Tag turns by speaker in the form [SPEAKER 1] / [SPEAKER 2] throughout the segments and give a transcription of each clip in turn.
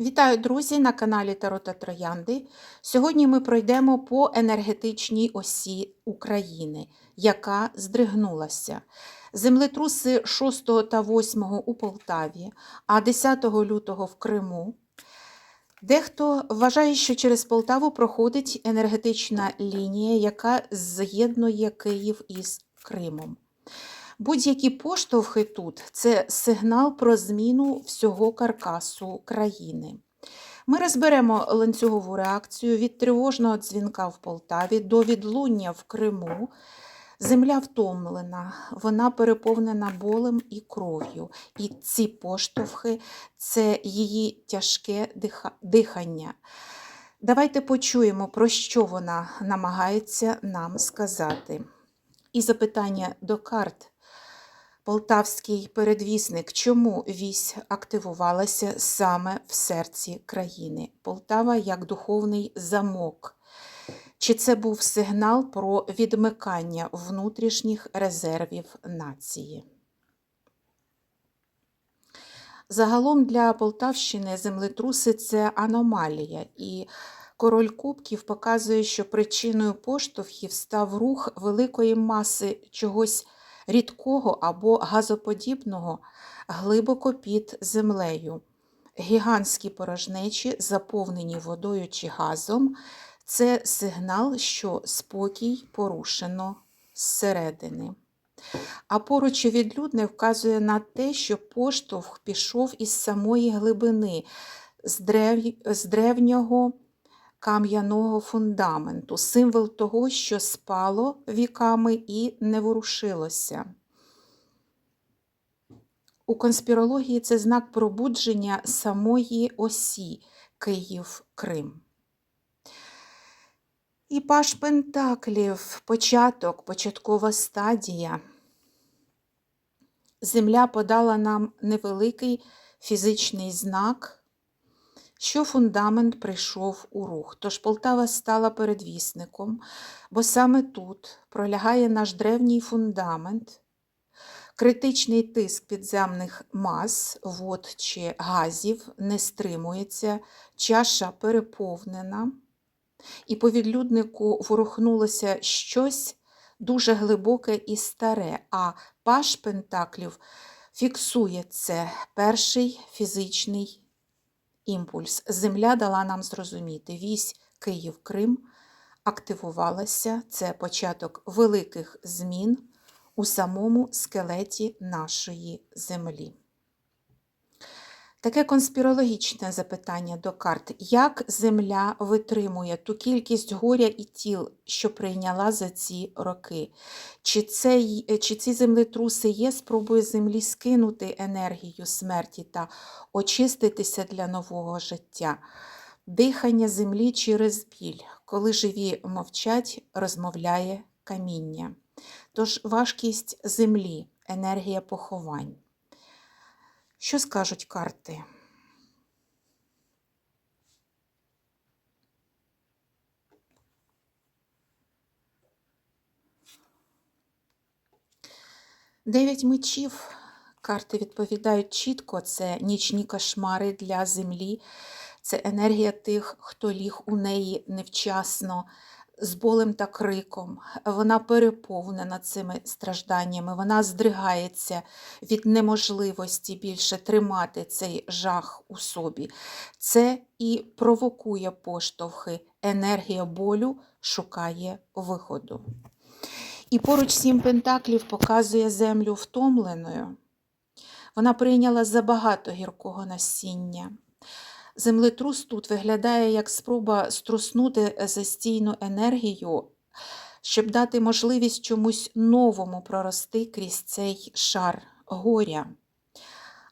[SPEAKER 1] Вітаю, друзі, на каналі Таро та Троянди. Сьогодні ми пройдемо по енергетичній осі України, яка здригнулася. Землетруси 6 та 8 у Полтаві, а 10 лютого в Криму. Дехто вважає, що через Полтаву проходить енергетична лінія, яка з'єднує Київ із Кримом. Будь-які поштовхи тут це сигнал про зміну всього каркасу країни. Ми розберемо ланцюгову реакцію від тривожного дзвінка в Полтаві до відлуння в Криму. Земля втомлена, вона переповнена болем і кров'ю. І ці поштовхи це її тяжке дихання. Давайте почуємо, про що вона намагається нам сказати. І запитання до карт. Полтавський передвісник, чому вісь активувалася саме в серці країни? Полтава як духовний замок. Чи це був сигнал про відмикання внутрішніх резервів нації? Загалом для Полтавщини землетруси це аномалія, і король Кубків показує, що причиною поштовхів став рух великої маси чогось рідкого або газоподібного глибоко під землею. Гігантські порожнечі, заповнені водою чи газом, це сигнал, що спокій порушено зсередини. А поруч відлюдне вказує на те, що поштовх пішов із самої глибини, з, древ... з древнього кам'яного фундаменту, символ того, що спало віками і не ворушилося. У конспірології це знак пробудження самої осі Київ-Крим. І паш Пентаклів, початок, початкова стадія. Земля подала нам невеликий фізичний знак, що фундамент прийшов у рух. Тож Полтава стала передвісником, бо саме тут пролягає наш древній фундамент, критичний тиск підземних мас, вод чи газів не стримується, чаша переповнена, і по відлюднику ворухнулося щось дуже глибоке і старе, а паш Пентаклів фіксує це. Перший фізичний імпульс. Земля дала нам зрозуміти. Вісь Київ-Крим активувалася. Це початок великих змін у самому скелеті нашої землі. Таке конспірологічне запитання до карт. Як Земля витримує ту кількість горя і тіл, що прийняла за ці роки? Чи, це, чи ці землетруси є спробою Землі скинути енергію смерті та очиститися для нового життя? Дихання землі через біль. Коли живі мовчать, розмовляє каміння. Тож важкість землі, енергія поховань. Що скажуть карти? Дев'ять мечів. Карти відповідають чітко: це нічні кошмари для землі, це енергія тих, хто ліг у неї невчасно, з болем та криком. Вона переповнена цими стражданнями, вона здригається від неможливості більше тримати цей жах у собі. Це і провокує поштовхи. Енергія болю шукає виходу. І поруч сім пентаклів показує землю втомленою. Вона прийняла забагато гіркого насіння. Землетрус тут виглядає як спроба струснути застійну енергію, щоб дати можливість чомусь новому прорости крізь цей шар горя.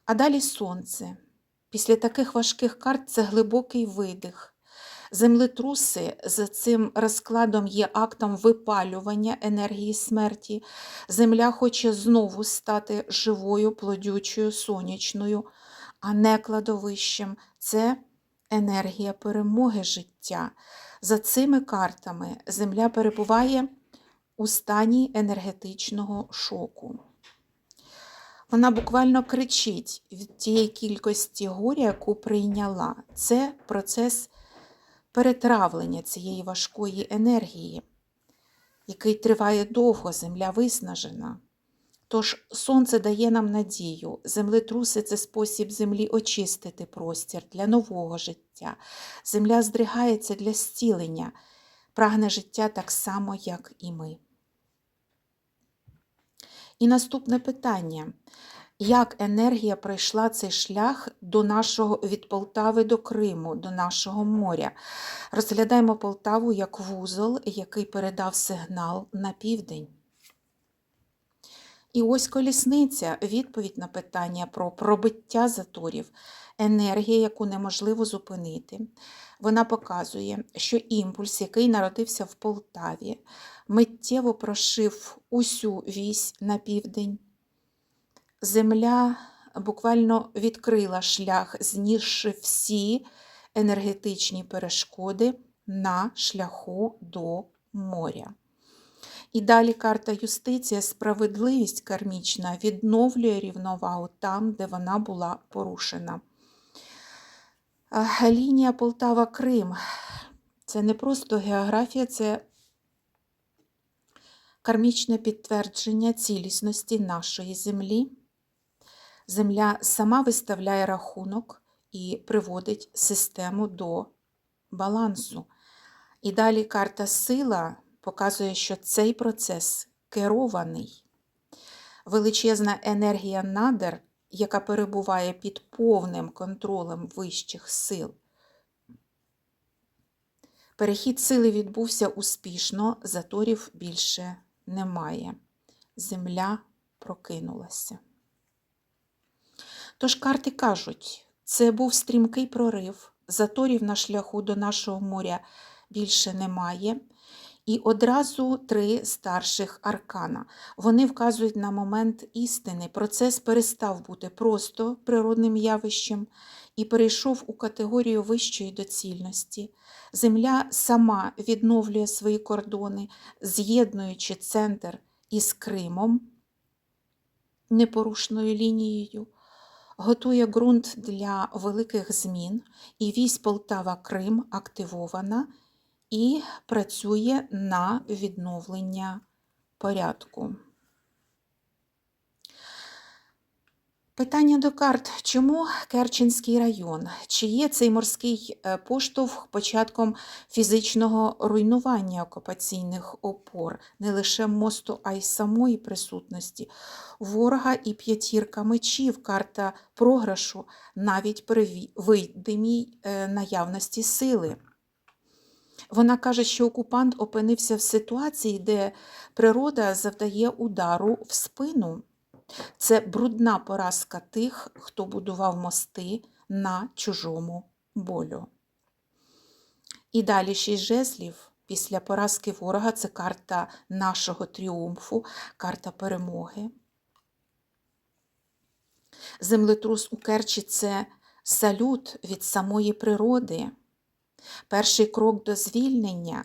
[SPEAKER 1] А далі сонце. Після таких важких карт це глибокий видих. Землетруси за цим розкладом є актом випалювання енергії смерті. Земля хоче знову стати живою, плодючою, сонячною, а не кладовищем. Це енергія перемоги життя. За цими картами Земля перебуває у стані енергетичного шоку. Вона буквально кричить від тієї кількості горя, яку прийняла. Це процес перетравлення цієї важкої енергії, який триває довго, земля виснажена. Тож сонце дає нам надію, землетруси це спосіб землі очистити простір для нового життя. Земля здригається для зцілення, прагне життя так само, як і ми. І наступне питання. Як енергія пройшла цей шлях до нашого від Полтави до Криму, до нашого моря? Розглядаємо Полтаву як вузол, який передав сигнал на південь. І ось колісниця відповідь на питання про пробиття заторів, енергія, яку неможливо зупинити. Вона показує, що імпульс, який народився в Полтаві, миттєво прошив усю вісь на південь. Земля буквально відкрила шлях, знісши всі енергетичні перешкоди на шляху до моря. І далі карта юстиція, справедливість кармічна відновлює рівновагу там, де вона була порушена. Лінія Полтава-Крим це не просто географія, це кармічне підтвердження цілісності нашої землі. Земля сама виставляє рахунок і приводить систему до балансу. І далі карта сила показує, що цей процес керований. Величезна енергія надер, яка перебуває під повним контролем вищих сил. Перехід сили відбувся успішно, заторів більше немає. Земля прокинулася. Тож карти кажуть, це був стрімкий прорив, заторів на шляху до нашого моря більше немає. І одразу три старших аркана. Вони вказують на момент істини. Процес перестав бути просто природним явищем і перейшов у категорію вищої доцільності. Земля сама відновлює свої кордони, з'єднуючи центр із Кримом, непорушною лінією, готує ґрунт для великих змін, і вісь Полтава-Крим активована і працює на відновлення порядку. Питання до карт. Чому Керченський район? Чи є цей морський е, поштовх початком фізичного руйнування окупаційних опор, не лише мосту, а й самої присутності ворога і п'ятірка мечів, карта програшу навіть при видимій е, наявності сили? Вона каже, що окупант опинився в ситуації, де природа завдає удару в спину. Це брудна поразка тих, хто будував мости на чужому болю. І далі шість жезлів. Після поразки ворога це карта нашого тріумфу, карта перемоги. Землетрус у Керчі це салют від самої природи перший крок до звільнення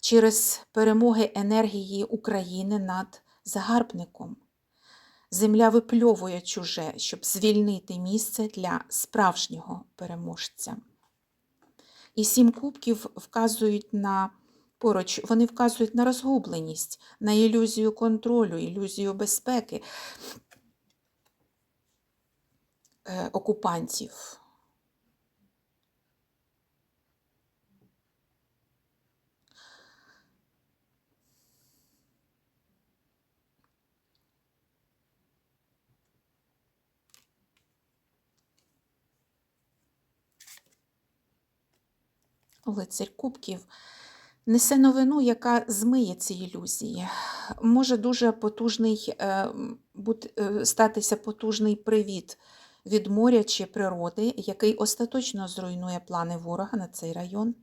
[SPEAKER 1] через перемоги енергії України над загарбником. Земля випльовує чуже, щоб звільнити місце для справжнього переможця. І сім кубків вказують на поруч, вони вказують на розгубленість, на ілюзію контролю, ілюзію безпеки е, окупантів. Лицарь Кубків несе новину, яка змиє ці ілюзії. Може дуже потужний е, е, статися потужний привіт від моря чи природи, який остаточно зруйнує плани ворога на цей район.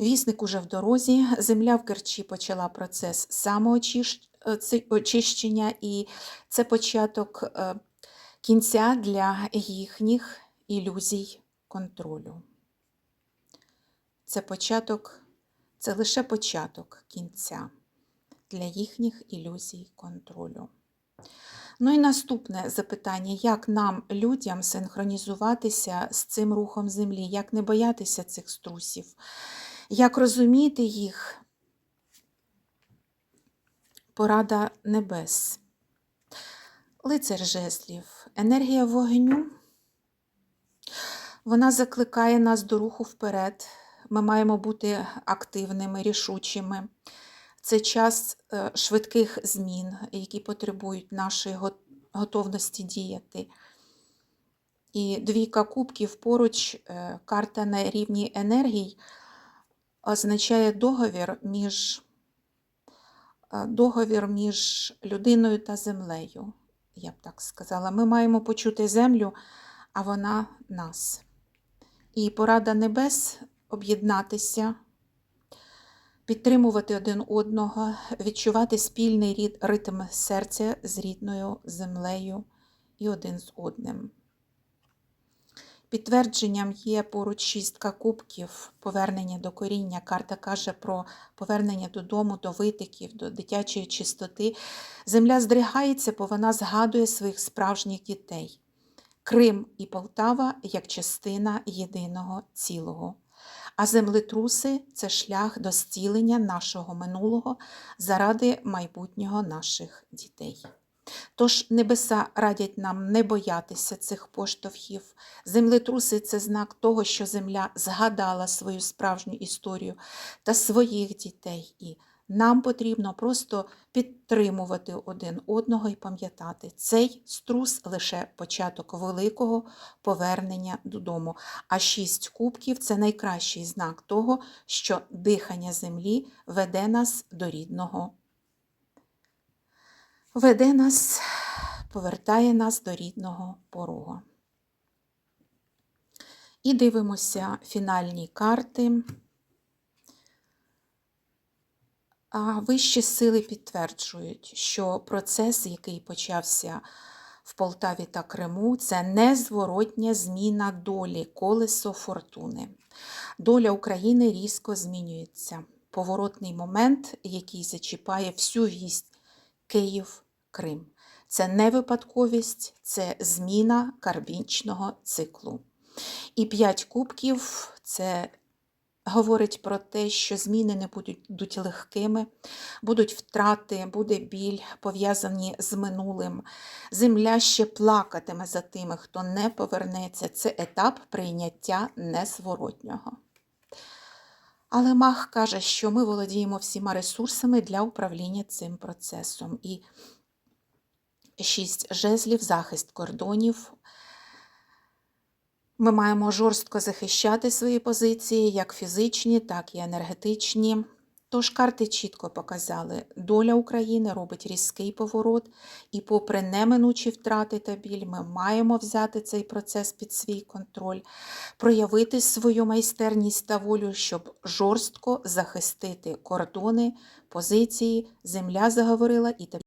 [SPEAKER 1] Вісник уже в дорозі, земля в Керчі почала процес самоочищення, і це початок кінця для їхніх ілюзій контролю. Це початок, це лише початок кінця для їхніх ілюзій контролю. Ну і наступне запитання: як нам, людям, синхронізуватися з цим рухом землі, як не боятися цих струсів, як розуміти їх? Порада небес. Лицар жезлів, енергія вогню. Вона закликає нас до руху вперед. Ми маємо бути активними, рішучими. Це час е, швидких змін, які потребують нашої готовності діяти. І двійка кубків поруч, е, карта на рівні енергій, означає договір між, е, договір між людиною та землею. Я б так сказала. Ми маємо почути землю, а вона нас. І порада небес об'єднатися, підтримувати один одного, відчувати спільний ритм серця з рідною землею і один з одним. Підтвердженням є поруч шістка кубків, повернення до коріння. Карта каже про повернення додому, до витоків, до дитячої чистоти. Земля здригається, бо вона згадує своїх справжніх дітей. Крим і Полтава як частина єдиного цілого. А землетруси це шлях до зцілення нашого минулого заради майбутнього наших дітей. Тож небеса радять нам не боятися цих поштовхів. Землетруси це знак того, що земля згадала свою справжню історію та своїх дітей. І нам потрібно просто підтримувати один одного і пам'ятати, цей струс лише початок великого повернення додому. А шість кубків це найкращий знак того, що дихання землі веде нас до рідного. Веде нас, повертає нас до рідного порогу. І дивимося фінальні карти. А вищі сили підтверджують, що процес, який почався в Полтаві та Криму, це незворотня зміна долі, колесо фортуни. Доля України різко змінюється. Поворотний момент, який зачіпає всю вість Київ, Крим. Це не випадковість, це зміна кармічного циклу. І п'ять кубків це говорить про те, що зміни не будуть, легкими, будуть втрати, буде біль, пов'язані з минулим. Земля ще плакатиме за тими, хто не повернеться. Це етап прийняття незворотнього. Але Мах каже, що ми володіємо всіма ресурсами для управління цим процесом. І шість жезлів, захист кордонів. Ми маємо жорстко захищати свої позиції, як фізичні, так і енергетичні. Тож карти чітко показали, доля України робить різкий поворот, і, попри неминучі втрати та біль, ми маємо взяти цей процес під свій контроль, проявити свою майстерність та волю, щоб жорстко захистити кордони, позиції. Земля заговорила і.